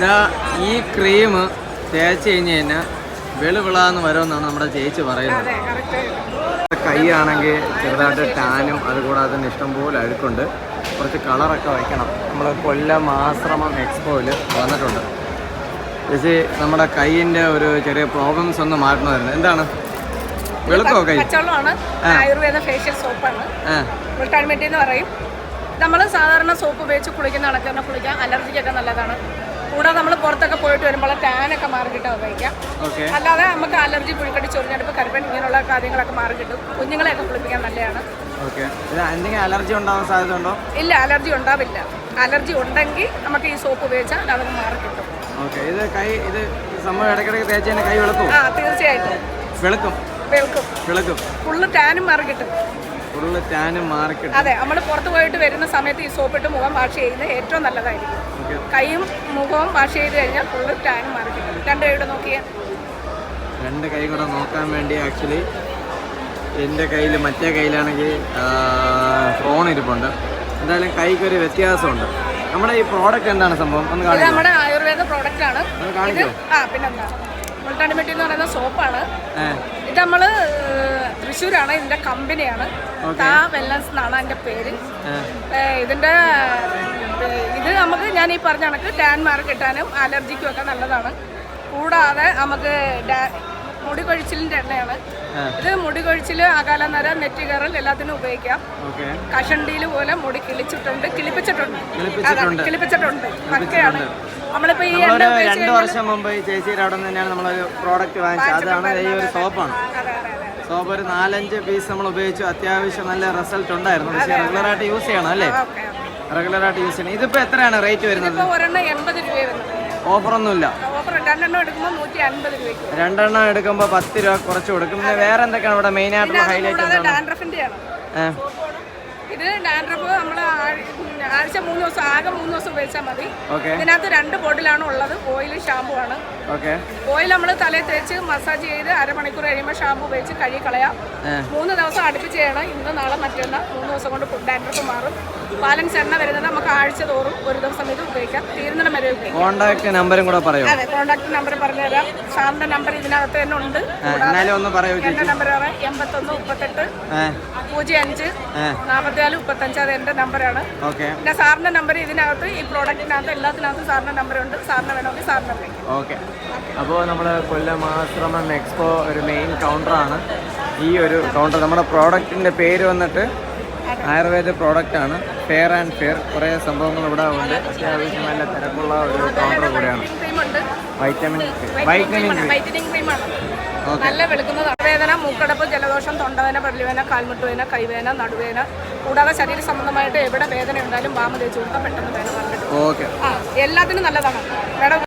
ഇതാ ഈ ക്രീം തേച്ച് കഴിഞ്ഞ് കഴിഞ്ഞാൽ വെളുവിളാന്ന് വരുമെന്നാണ് നമ്മുടെ ചേച്ചി പറയുന്നത്. കൈയാണെങ്കിൽ ചെറുതായിട്ട് ടാനും അതുകൂടാതെ തന്നെ ഇഷ്ടംപോലെ അഴുക്കുണ്ട്. കുറച്ച് കളറൊക്കെ വയ്ക്കണം. നമ്മൾ കൊല്ലം ആശ്രമം എക്സ്പോയിൽ വന്നിട്ടുണ്ട്. ചേച്ചി നമ്മുടെ കൈയിന്റെ ഒരു ചെറിയ പ്രോബ്ലംസ് ഒന്ന് മാറ്റണമായിരുന്നു എന്താണ്? വെളുക്കോ കൈ? ആയുർവേദ ഫേഷ്യൽ സോപ്പാണ് പറയും. നമ്മൾ സാധാരണ സോപ്പ് ഉപയോഗിച്ച് കുളിക്കുന്ന കണക്ക് കുളിക്കാൻ കുളിക്കാം. അലർജിക്കൊക്കെ നല്ലതാണ്. കൂടാതെ നമ്മൾ പുറത്തൊക്കെ പോയിട്ട് വരുമ്പോൾ ടാനൊക്കെ മാറി കിട്ടാൻ ഉപയോഗിക്കാം. അല്ലാതെ നമുക്ക് അലർജി പുഴുക്കടി ചൊറിഞ്ഞെടുപ്പ് കരുപ്പൻ ഇങ്ങനെയുള്ള കാര്യങ്ങളൊക്കെ മാറി കിട്ടും. കുഞ്ഞുങ്ങളെയൊക്കെ കുളിപ്പിക്കാൻ നല്ലതാണ്. എന്തെങ്കിലും അലർജി ഉണ്ടാവാൻ സാധ്യത ഉണ്ടോ? ഇല്ല അലർജി ഉണ്ടാവില്ല. അലർജി ഉണ്ടെങ്കിൽ നമുക്ക് ഈ സോപ്പ് ഉപയോഗിച്ചാൽ അതൊക്കെ മാറി കിട്ടും. ഓക്കെ. ഇത് കൈ ഇത് സംഭവം ഇടയ്ക്കിടയ്ക്ക് തേച്ച് കൈ വെളുക്കും? ആ തീർച്ചയായിട്ടും. വെളുക്കും? വെൽക്കും വെളുക്കും. ഫുള്ള് ടാനും മാറി കിട്ടും. അതെ നമ്മൾ പുറത്തു പോയിട്ട് വരുന്ന സമയത്ത് ഈ സോപ്പിട്ട് മുഖം വാഷ് ചെയ്യുന്നത് ഏറ്റവും നല്ലതായിരിക്കും. കൈയും മുഖവും വാഷ് ചെയ്ത് കഴിഞ്ഞാൽ ഫുള്ള് ടാനും മാറി കിട്ടും രണ്ട് കൈയുടെ നോക്കിയാൽ രണ്ട് കൈ കൂടെ നോക്കാൻ വേണ്ടി ആക്ച്വലി എന്റെ കയ്യിൽ മറ്റേ കയ്യിലാണെങ്കിൽ ഫോൺ ഇരിപ്പുണ്ട്. എന്തായാലും കൈക്ക് ഒരു വ്യത്യാസമുണ്ട്. നമ്മുടെ ഈ പ്രോഡക്റ്റ് എന്താണ് സംഭവം? ഒന്ന് കാണിക്കാം. നമ്മുടെ ആയുർവേദ പ്രോഡക്റ്റ് ആണ്. കാണിക്കോ. ആ പിന്നെന്താ? മുൾട്ടാണിമെട്ടി എന്ന് പറയുന്ന സോപ്പാണ് ഇത് നമ്മൾ തൃശ്ശൂരാണ് ഇതിന്റെ കമ്പനിയാണ്. താ വെല്ലൻസ് എന്നാണ് അതിന്റെ പേര്. ഇതിന്റെ ഇത് നമുക്ക് ഞാൻ ഈ പറഞ്ഞ കണക്ക് ടാൻ മാർക്ക് കിട്ടാനും അലർജിക്കും ഒക്കെ നല്ലതാണ്. കൂടാതെ നമുക്ക് മുടി കൊഴിച്ചിലിന്റെ എണ്ണയാണ്. ഇത് മുടി കൊഴിച്ചിൽ അകാല നര നെറ്റി കയറൽ എല്ലാത്തിനും ഉപയോഗിക്കാം. കഷണ്ടിയിൽ പോലെ മുടി കിളിച്ചിട്ടുണ്ട് കിളിപ്പിച്ചിട്ടുണ്ട്. കിളിപ്പിച്ചിട്ടുണ്ട്. പക്കയാണ്. നമ്മളിപ്പോ ഈ രണ്ടു വർഷം മുമ്പ് ചേച്ചിയുടെ അവിടെ നിന്ന് തന്നെയാണ് നമ്മളൊരു പ്രോഡക്റ്റ് വാങ്ങിച്ചത്. അതാണ് ഈ ഒരു സോപ്പാണ് സോപ്പ് ഒരു നാലഞ്ച് പീസ് നമ്മൾ ഉപയോഗിച്ചു. അത്യാവശ്യം നല്ല റിസൾട്ട് ഉണ്ടായിരുന്നു. പക്ഷേ റെഗുലറായിട്ട് യൂസ് ചെയ്യണം അല്ലേ? റെഗുലർ റെഗുലറായിട്ട് യൂസ് ചെയ്യണം. ഇതിപ്പോൾ എത്രയാണ് റേറ്റ് വരുന്നത്? ഓഫറൊന്നുമില്ല രണ്ടെണ്ണം എടുക്കുമ്പോൾ പത്ത് രൂപ കുറച്ച് കൊടുക്കും. പിന്നെ വേറെ എന്തൊക്കെയാണ് ഇവിടെ മെയിൻ ആയിട്ടുള്ള ഹൈലൈറ്റ് എന്താണ്? ഇത് ഡാൻഡ്രഫ് നമ്മൾ ആഴ്ച മൂന്ന് ദിവസം ആകെ മൂന്ന് ദിവസം ഉപയോഗിച്ചാൽ മതി. ഇതിനകത്ത് രണ്ട് ബോട്ടിലാണ് ഉള്ളത്. ഓയിൽ ഷാമ്പു ആണ്. ഓയിൽ നമ്മൾ തലയിൽ തേച്ച് മസാജ് ചെയ്ത് അരമണിക്കൂർ കഴിയുമ്പോൾ ഷാമ്പു ഉപയോഗിച്ച് കഴുകി കളയാം. മൂന്ന് ദിവസം അടുപ്പിച്ച് ചെയ്യണം. ഇന്ന് നാളെ മറ്റന്നാൾ മൂന്ന് ദിവസം കൊണ്ട് ഡാൻഡ്രഫ് മാറും. ബാലൻസ് എണ്ണ വരുന്നത് നമുക്ക് ആഴ്ച തോറും ഒരു ദിവസം ഇത് ഉപയോഗിക്കാം. തീരുന്നിടം വരെ ഉപയോഗിക്കാം. കോൺടാക്ട് നമ്പറും കൂടെ പറയോ? അതെ കോൺടാക്ട് നമ്പർ പറഞ്ഞുതരാം സാറിന്റെ നമ്പർ ഇതിനകത്ത് തന്നെ ഉണ്ട്. എന്നാലും ഒന്ന് പറയൂ എന്റെ നമ്പർ എൺപത്തൊന്ന് മുപ്പത്തെട്ട് പൂജ്യം അഞ്ച് നാൽപ്പത്തിനാല് മുപ്പത്തഞ്ച്. അത് എന്റെ നമ്പറാണ് ഓക്കെ. പിന്നെ സാറിന്റെ നമ്പർ ഇതിനകത്ത് ഈ പ്രോഡക്റ്റിനകത്ത് എല്ലാത്തിനകത്തും നമ്പർ ഉണ്ട്. സാറിന് വേണമെങ്കിൽ സാറിന് വിളിക്കാം ഓക്കെ. അപ്പോൾ നമ്മൾ കൊല്ലം ആശ്രമം എക്സ്പോ ഒരു മെയിൻ കൗണ്ടറാണ് ഈ ഒരു കൗണ്ടർ നമ്മുടെ പ്രോഡക്റ്റിന്റെ പേര് വന്നിട്ട് ആയുർവേദ പ്രോഡക്റ്റാണ് ഫെയർ ആൻഡ് ഫെയർ കുറേ സംഭവങ്ങൾ ഇവിടെ ഉണ്ട്. അത്യാവശ്യം നല്ല തിരക്കുള്ള ഒരു കൗണ്ടർ കൂടെയാണ്. വൈറ്റമിൻ വൈറ്റമിൻ നല്ല വെളുക്കുന്നത് വേദന മൂക്കടപ്പ് ജലദോഷം തൊണ്ടവേന പല്ലുവേന കാൽമുട്ടുവേന കൈവേന നടുവേന കൂടാതെ ശരീര സംബന്ധമായിട്ട് എവിടെ വേദന ഉണ്ടായാലും ബാമ തേച്ച് കൊടുത്താൽ പെട്ടെന്ന് വേദന മാറിക്കിട്ടും ഓക്കെ ആ എല്ലാത്തിനും നല്ലതാണ്. മേഡം